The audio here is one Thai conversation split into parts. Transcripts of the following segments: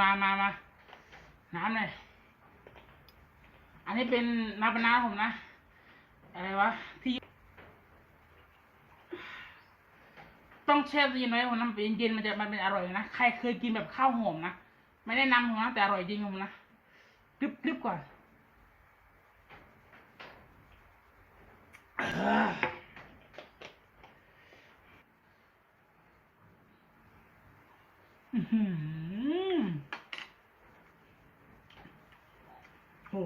มามามาน้ำหน่อยอันนี้เป็นน้ำปลาผมนะ อะไรวะ ที่ ต้องแช่ตู้เย็นไว้ผมน้ำเย็นๆมันจะมันเป็นอร่อยนะ ใครเคยกินแบบข้าวหอมนะ ไม่ได้นำผมนะ แต่อร่อยจริงผมนะกรึบกรึบก่อนอื้อหือโอ้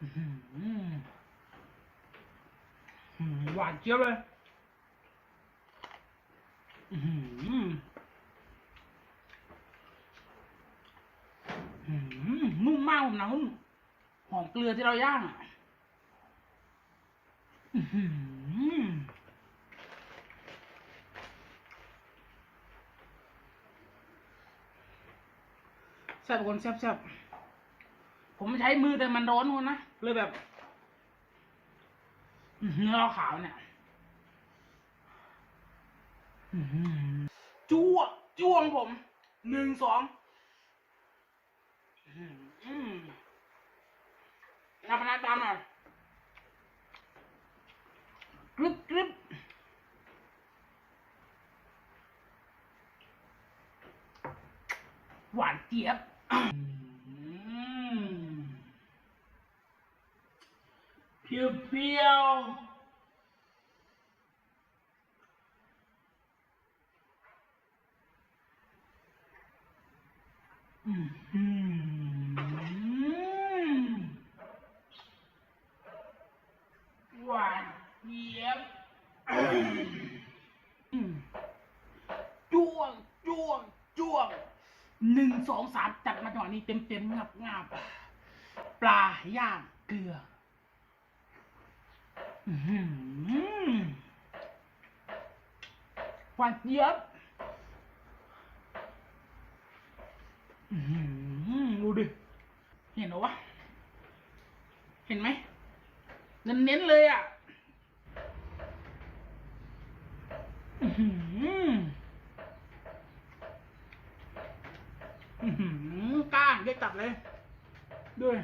อื้อหืออื้อหือหวานเจี๊ยบเลยอื้อหืออื้อหือนุ่มมากผมนะนุ่มหอมเกลือที่เราย่างอะอื้อหือแซ่บคนแซ่บแซ่บผมใช้มือแต่มันร้อนคนนะเลยแบบ เนื้อขาวเนี่ยจ้วงจ้วงผมหนึ่งสองหนับนักตามหน่อยกรึบกรึบหวานเจี๊ยบ เพียวเพียวอื้อหือหวานเจี๊ยบอืมจ้วงจ้วงจ้วงหนึ่งสองสามจัดมาจังหวะนี้เต็มเต็มงับงับปลาย่างเกลือ หวานเจี๊ยบอื้อหือดูดิ เห็นหรอวะ เห็นไหม เน้นๆเลยอะอื้อหืออื้อหือก้างได้ตัดเลย ด้วย